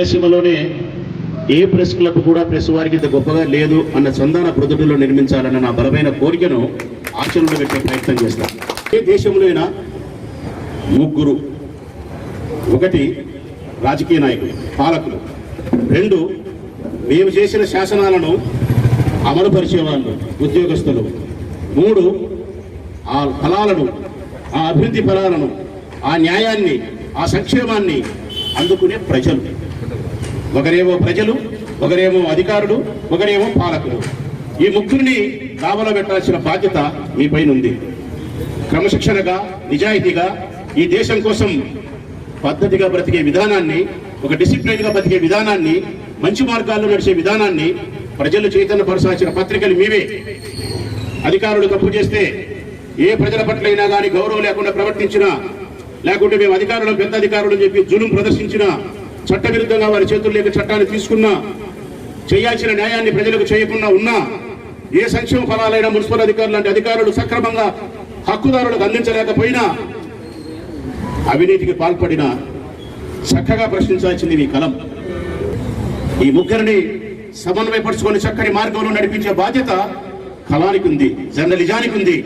రాయలసీమలోనే ఏ press club కూడా press వారికి ఇంత గొప్పగా లేదు అన్న సంధాన ప్రొద్దులో నిర్మించాలన్న నా బలమైన కోరికను ఆచరణలో పెట్టే ప్రయత్నం చేస్తాను ఏ దేశంలో ముగ్గురు ఒకటి రాజకీయ నాయకులు పాలకులు రెండు మేము చేసిన శాసనాలను అమలుపరిచే వాళ్ళు ఉద్యోగస్తులు మూడు ఆ ఫలాలను ఆ అభివృద్ధి ఫలాలను ఆ న్యాయాన్ని ఆ సంక్షేమాన్ని అందుకునే ప్రజలు. ఒకరేమో ప్రజలు ఒకరేమో అధికారులు ఒకరేమో పాలకులు. ఈ ముగ్గురిని లాభంలో పెట్టాల్సిన బాధ్యత మీ పైన ఉంది క్రమశిక్షణగా నిజాయితీగా ఈ దేశం కోసం పద్ధతిగా బ్రతికే విధానాన్ని ఒక డిసిప్లిన్గా బ్రతికే విధానాన్ని మంచి మార్గాల్లో నడిచే విధానాన్ని ప్రజలు చైతన్య చైతన్యపరచాల్సిన పత్రికలు మీవే. అధికారులు తప్పు చేస్తే ఏ ప్రజల పట్ల అయినా కానీ గౌరవం లేకుండా ప్రవర్తించినా లేకుంటే మేము అధికారులు పెద్ద అధికారులు చెప్పి జులుం ప్రదర్శించినా చట్టవిరుద్ధంగా వారి చేతుల్లోకి చట్టాన్ని తీసుకున్నా చేయాల్సిన న్యాయాన్ని ప్రజలకు చేయకుండా ఉన్నా ఏ సంక్షేమ ఫలాలైనా మున్సిపల్ అధికారులు లాంటి అధికారులు సక్రమంగా హక్కుదారులకు అందించలేకపోయినా అవినీతికి పాల్పడిన చక్కగా ప్రశ్నించాల్సింది మీ కలం. ఈ ముగ్గురిని సమన్వయపరుచుకొని చక్కని మార్గంలో నడిపించే బాధ్యత కళానికి ఉంది జర్నలిజానికి ఉంది.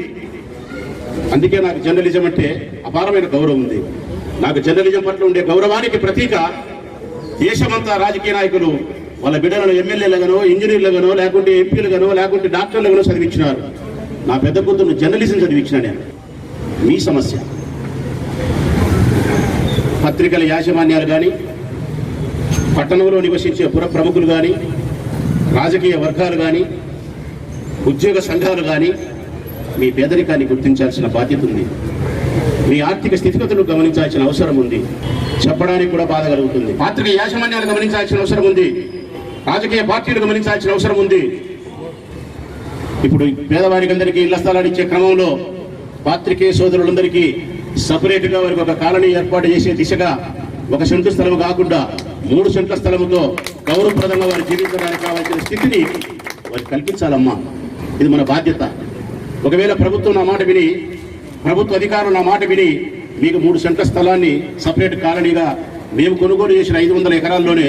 అందుకే నాకు జర్నలిజం అంటే అపారమైన గౌరవం ఉంది. నాకు జర్నలిజం పట్ల ఉండే గౌరవానికి ప్రతీక దేశమంతా రాజకీయ నాయకులు వాళ్ళ బిడ్డలను ఎమ్మెల్యేలుగానో ఇంజనీర్లుగానో లేకుంటే ఎంపీలుగానో లేకుంటే డాక్టర్లుగానో చదివించినారు. నా పెద్ద కూతురు జర్నలిజం చదివించిన నేను. మీ సమస్య. పత్రికల యాజమాన్యాలు కానీ పట్టణంలో నివసించే పుర ప్రముఖులు కానీ రాజకీయ వర్గాలు కానీ ఉద్యోగ సంఘాలు కానీ మీ పేదరికాన్ని గుర్తించాల్సిన బాధ్యత ఉంది. మీ ఆర్థిక స్థితిగతులు గమనించాల్సిన అవసరం ఉంది. చెప్పడానికి కూడా బాధ కలుగుతుంది. పాత్రిక యాజమాన్యాలు గమనించాల్సిన అవసరం ఉంది. రాజకీయ పార్టీలు గమనించాల్సిన అవసరం ఉంది. ఇప్పుడు పేదవారికి అందరికీ ఇళ్ళ స్థలాలు ఇచ్చే క్రమంలో పాత్రికేయ సోదరులందరికీ సపరేట్గా వారికి ఒక కాలనీ ఏర్పాటు చేసే దిశగా ఒక సెంటు స్థలం కాకుండా మూడు సెంట్ల స్థలముతో గౌరవప్రదంగా వారు జీవించడానికి కావాల్సిన స్థితిని వారికి కల్పించాలమ్మా. ఇది మన బాధ్యత. ఒకవేళ ప్రభుత్వం నా మాట విని ప్రభుత్వ అధికారులు నా మాట విని మీకు మూడు సెంట్ల స్థలాన్ని సపరేట్ కాలనీగా మేము కొనుగోలు చేసిన ఐదు వందల ఎకరాల్లోనే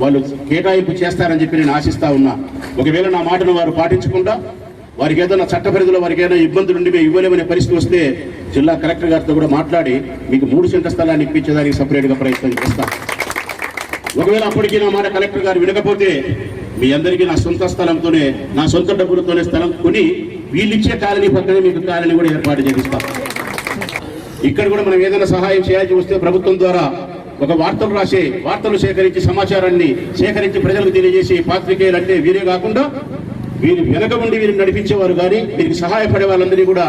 వాళ్ళు కేటాయింపు చేస్తారని చెప్పి నేను ఆశిస్తా ఉన్నా. ఒకవేళ నా మాటను వారు పాటించకుండా వారికి ఏదైనా చట్ట పరిధిలో వారికి ఏదైనా ఇబ్బందులు ఉండి మేము ఇవ్వలేమనే పరిస్థితి వస్తే జిల్లా కలెక్టర్ గారితో కూడా మాట్లాడి మీకు మూడు సెంట్ల స్థలాన్ని ఇప్పించేదానికి సపరేట్గా ప్రయత్నం చేస్తాం. ఒకవేళ అప్పటికీ నా మాట కలెక్టర్ గారు వినకపోతే మీ అందరికీ నా సొంత స్థలంతోనే నా సొంత డబ్బులతోనే స్థలం కొని వీళ్ళిచ్చే కాలనీ పక్కనే మీకు కాలనీ కూడా ఏర్పాటు చేపిస్తాం. ఇక్కడ కూడా మనం ఏదైనా సహాయం చేయాల్సి వస్తే ప్రభుత్వం ద్వారా ఒక వార్తలు రాసే వార్తలు సేకరించి సమాచారాన్ని సేకరించి ప్రజలకు తెలియజేసి పాత్రికేయులు అంటే వీరే కాకుండా వీరు వెనక ఉండి వీరిని నడిపించేవారు కానీ వీరికి సహాయపడే వాళ్ళందరినీ కూడా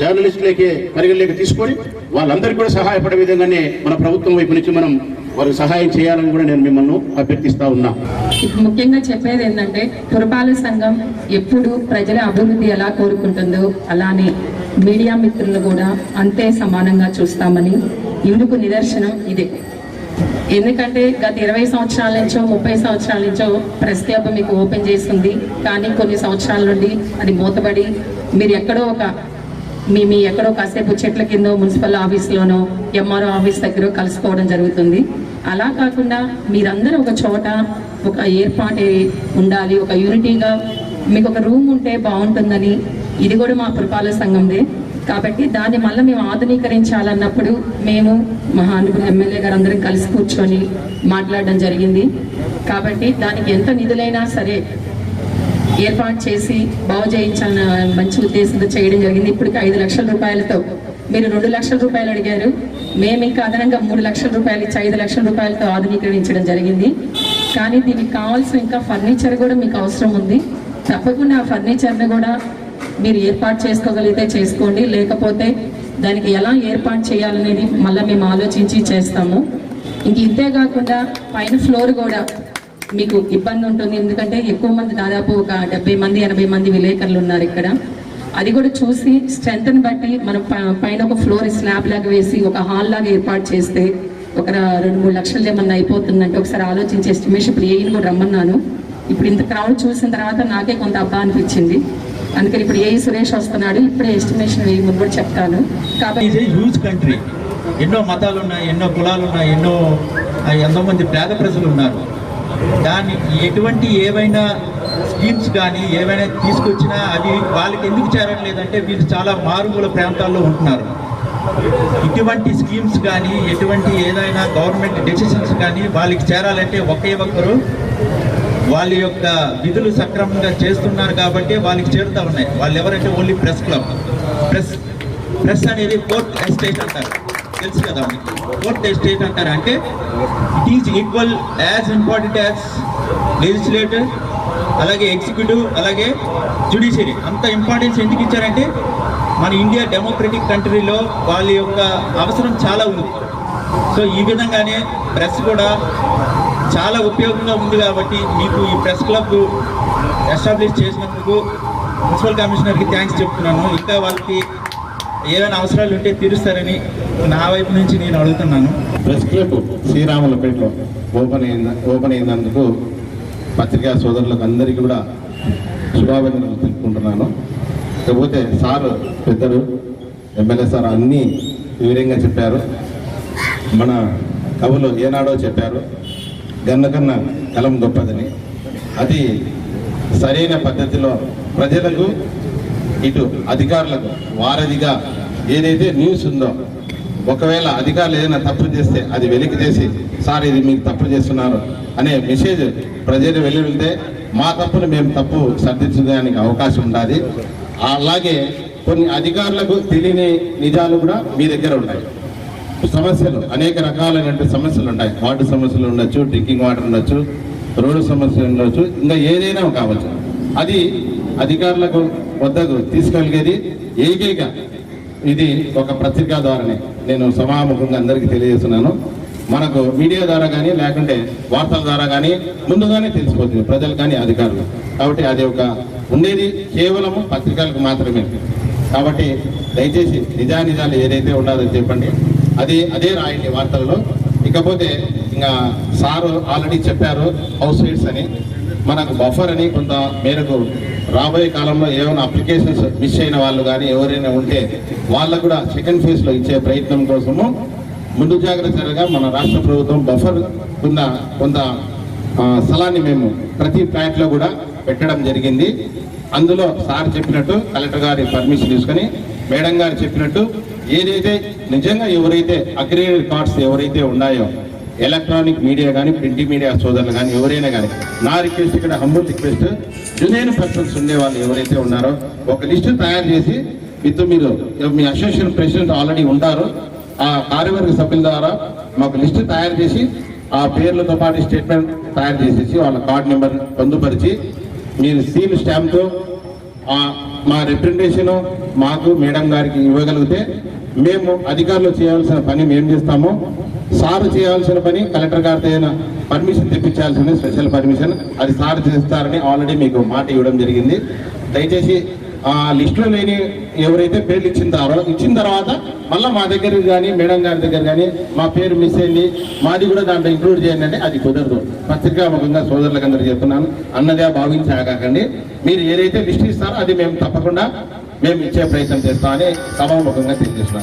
జర్నలిస్టులకే పరిగణలోకి తీసుకొని వాళ్ళందరికీ కూడా సహాయపడే విధంగానే మన ప్రభుత్వం వైపు నుంచి మనం వారికి సహాయం చేయాలని కూడా నేను మిమ్మల్ని అభ్యర్థిస్తా ఉన్నా. ముఖ్యంగా చెప్పేది ఏంటంటే పురపాలక సంఘం ఎప్పుడు ప్రజల అభివృద్ధి ఎలా కోరుకుంటుందో అలానే మీడియా మిత్రులు కూడా అంతే సమానంగా చూస్తామని ఇందుకు నిదర్శనం ఇదే. ఎందుకంటే గత ఇరవై సంవత్సరాల నుంచో ముప్పై సంవత్సరాల నుంచో ప్రెస్ క్లబ్ మీకు ఓపెన్ చేస్తుంది. కానీ కొన్ని సంవత్సరాల నుండి అది మూతబడి మీరు ఎక్కడో ఒక మీ మీ ఎక్కడో కాసేపు చెట్ల కింద మున్సిపల్ ఆఫీస్లోనో ఎంఆర్ఓ ఆఫీస్ దగ్గర కలుసుకోవడం జరుగుతుంది. అలా కాకుండా మీరందరూ ఒక చోట ఒక ఏర్పాటు ఉండాలి ఒక యూనిటీగా మీకు ఒక రూమ్ ఉంటే బాగుంటుందని. ఇది కూడా మా పురపాలక సంఘందే. కాబట్టి దాన్ని మళ్ళీ మేము ఆధునీకరించాలన్నప్పుడు మేము మహానుభులు ఎమ్మెల్యే గారు అందరం కలిసి కూర్చొని మాట్లాడడం జరిగింది. కాబట్టి దానికి ఎంత నిధులైనా సరే ఏర్పాటు చేసి బాగు చేయించాలన్న మంచి ఉద్దేశంతో చేయడం జరిగింది. ఇప్పటికి ఐదు లక్షల రూపాయలతో మీరు రెండు లక్షల రూపాయలు అడిగారు. మేము ఇంకా అదనంగా మూడు లక్షల రూపాయలు ఇచ్చి ఐదు లక్షల రూపాయలతో ఆధునీకరించడం జరిగింది. కానీ దీనికి కావాల్సిన ఇంకా ఫర్నిచర్ కూడా మీకు అవసరం ఉంది. తప్పకుండా ఆ ఫర్నిచర్ని కూడా మీరు ఏర్పాటు చేసుకోగలిగితే చేసుకోండి. లేకపోతే దానికి ఎలా ఏర్పాటు చేయాలనేది మళ్ళీ మేము ఆలోచించి చేస్తాము. ఇంక ఇంతే కాకుండా పైన ఫ్లోర్ కూడా మీకు ఇబ్బంది ఉంటుంది. ఎందుకంటే ఎక్కువ మంది దాదాపు ఒక డెబ్బై మంది ఎనభై మంది విలేకరులు ఉన్నారు ఇక్కడ. అది కూడా చూసి స్ట్రెంగ్త్ని బట్టి మనం ప- పైన ఒక ఫ్లోర్ స్లాబ్ లాగా వేసి ఒక హాల్ లాగా ఏర్పాటు చేస్తే ఒక రెండు మూడు లక్షలు ఏమన్నా అయిపోతుందంటే ఒకసారి ఆలోచించి ఎస్టిమేషన్ ఇప్పుడు ఏఈని కూడా రమ్మన్నాను. ఇప్పుడు ఇంత క్రౌడ్ చూసిన తర్వాత నాకే కొంత అబ్బా అనిపించింది. అందుకని ఇప్పుడు ఏఈ సురేష్ వస్తున్నాడు ఇప్పుడే ఎస్టిమేషన్ వేయమని కూడా చెప్తాను. కాబట్టి హ్యూజ్ కంట్రీ ఎన్నో మతాలు ఉన్నాయి ఎన్నో కులాలు ఉన్నాయి ఎన్నో ఆ ఎంతోమంది పేద ప్రజలు ఉన్నారు. దాన్ని ఎటువంటి ఏవైనా స్కీమ్స్ కానీ ఏమైనా తీసుకొచ్చినా అవి వాళ్ళకి ఎందుకు చేరట్లేదంటే వీళ్ళు చాలా మారుమూల ప్రాంతాల్లో ఉంటున్నారు. ఇటువంటి స్కీమ్స్ కానీ ఎటువంటి ఏదైనా గవర్నమెంట్ డెసిషన్స్ కానీ వాళ్ళకి చేరాలంటే ఒకే ఒక్కరు వాళ్ళ యొక్క విధులు సక్రమంగా చేస్తున్నారు కాబట్టి వాళ్ళకి చేరుతా ఉన్నాయి. వాళ్ళు ఎవరంటే only press club. Press press అనేది ఫోర్త్ ఎస్టేట్ అంటారు. తెలుసు కదా కోర్ట్ ఫోర్త్ ఎస్టేట్ అంటారు. అంటే it is equal as important as legislator అలాగే ఎగ్జిక్యూటివ్ అలాగే జ్యుడిషియరీ. అంత ఇంపార్టెన్స్ ఎందుకు ఇచ్చారంటే మన ఇండియా డెమోక్రటిక్ కంట్రీలో వాళ్ళ యొక్క అవసరం చాలా ఉంది. సో ఈ విధంగానే ప్రెస్ కూడా చాలా ఉపయోగంగా ఉంది కాబట్టి మీకు ఈ ప్రెస్ క్లబ్ ఎస్టాబ్లిష్ చేసినందుకు మున్సిపల్ కమిషనర్కి థ్యాంక్స్ చెప్తున్నాను. ఇంకా వాళ్ళకి ఏమైనా అవసరాలు ఉంటే తీరుస్తారని నా వైపు నుంచి నేను అడుగుతున్నాను. ప్రెస్ క్లబ్ శ్రీరాములపేటలో ఓపెన్ అయిన ఓపెన్ అయినందుకు పత్రికా సోదరులకు అందరికీ కూడా శుభాభినందనలు తెలుపుకుంటున్నాను. కాకపోతే సార్ పెద్దలు ఎమ్మెల్యే సార్ అన్నీ వివరంగా చెప్పారు. మన కవులు ఏనాడో చెప్పారు గన్న కన్న కలం గొప్పదని. అది సరైన పద్ధతిలో ప్రజలకు ఇటు అధికారులకు వారధిగా ఏదైతే న్యూస్ ఉందో ఒకవేళ అధికారులు ఏదైనా తప్పు చేస్తే అది వెలికి చేసి సార్ ఇది మీరు తప్పు చేస్తున్నారు. అనే మెసేజ్ ప్రజలు వెళ్ళి వెళ్తే మా తప్పును మేము తప్పు సర్దించడానికి అవకాశం ఉండాలి అలాగే కొన్ని అధికారులకు తెలియని నిజాలు కూడా మీ దగ్గర ఉంటాయి. సమస్యలు అనేక రకాలైనటువంటి సమస్యలు ఉంటాయి. వాటర్ సమస్యలు ఉండొచ్చు డ్రింకింగ్ వాటర్ ఉండొచ్చు రోడ్డు సమస్యలు ఉండొచ్చు ఇంకా ఏదైనా కావచ్చు. అది అధికారులకు వద్దకు తీసుకెళ్ళగేది ఏకైక ఇది ఒక పత్రికా ద్వారానే. నేను సమాముఖంగా అందరికీ తెలియజేస్తున్నాను. మనకు మీడియా ద్వారా కానీ లేకుంటే వార్తల ద్వారా కానీ ముందుగానే తెలిసిపోతుంది. ప్రజలు కానీ అధికారులు. కాబట్టి అది ఒక ఉండేది కేవలం పత్రికలకు మాత్రమే. కాబట్టి దయచేసి నిజానిజాలు ఏదైతే ఉండాలో చెప్పండి. అది అదే రాయండి వార్తల్లో. ఇకపోతే ఇంకా సారు ఆల్రెడీ చెప్పారు హౌస్ రేట్స్ అని. మనకు బఫర్ అని కొంత మేరకు రాబోయే కాలంలో ఏమైనా అప్లికేషన్స్ మిస్ అయిన వాళ్ళు కానీ ఎవరైనా ఉంటే వాళ్ళకు కూడా సెకండ్ ఫేజ్లో ఇచ్చే ప్రయత్నం కోసము ముందు జాగ్రత్తగా మన రాష్ట్ర ప్రభుత్వం బఫర్ ఉన్న కొంత స్థలాన్ని మేము ప్రతి ఫ్లాట్లో కూడా పెట్టడం జరిగింది. అందులో సార్ చెప్పినట్టు కలెక్టర్ గారి పర్మిషన్ తీసుకొని మేడం గారు చెప్పినట్టు ఏదైతే నిజంగా ఎవరైతే అగ్రేడెడ్ రికార్డ్స్ ఎవరైతే ఉన్నాయో ఎలక్ట్రానిక్ మీడియా కానీ ప్రింట్ మీడియా సోదరులు కానీ ఎవరైనా కానీ నా రిక్వెస్ట్ ఇక్కడ హంబుల్ రిక్వెస్ట్ జునైన్ పర్సన్స్ ఉండే వాళ్ళు ఎవరైతే ఉన్నారో ఒక లిస్టు తయారు చేసి విత్ మీరు మీ అసోసియేషన్ ప్రెసిడెంట్ ఆల్రెడీ ఉంటారు ఆ కార్యవర్గ సభ్యుల ద్వారా మాకు లిస్టు తయారు చేసి ఆ పేర్లతో పాటు స్టేట్మెంట్ తయారు చేసేసి వాళ్ళ కార్డ్ నెంబర్ పొందుపరిచి మీరు సీల్ స్టాంప్తో మా రిప్రజెంటేషన్ మాకు మేడం గారికి ఇవ్వగలిగితే మేము అధికారులు చేయాల్సిన పని మేము చేస్తాము. సార్ చేయాల్సిన పని కలెక్టర్ గారితో పర్మిషన్ తెప్పించాల్సిన స్పెషల్ పర్మిషన్. అది సార్ చేస్తారని ఆల్రెడీ మీకు మాట ఇవ్వడం జరిగింది. దయచేసి ఆ లిస్టులో లేని ఎవరైతే పేర్లు ఇచ్చిన తర్వాత ఇచ్చిన తర్వాత మళ్ళీ మా దగ్గర కానీ మేడం గారి దగ్గర కానీ మా పేరు మిస్ అయింది మాది కూడా దాంట్లో ఇంక్లూడ్ చేయండి అంటే అది కుదరదు. పత్రికాముఖంగా సోదరులకు అందరూ చెప్తున్నాను అన్నదే భావించి ఆగాకండి. మీరు ఏదైతే లిస్ట్ ఇస్తారో అది మేము తప్పకుండా మేము ఇచ్చే ప్రయత్నం చేస్తామని సభాముఖంగా తెలియజేస్తున్నాం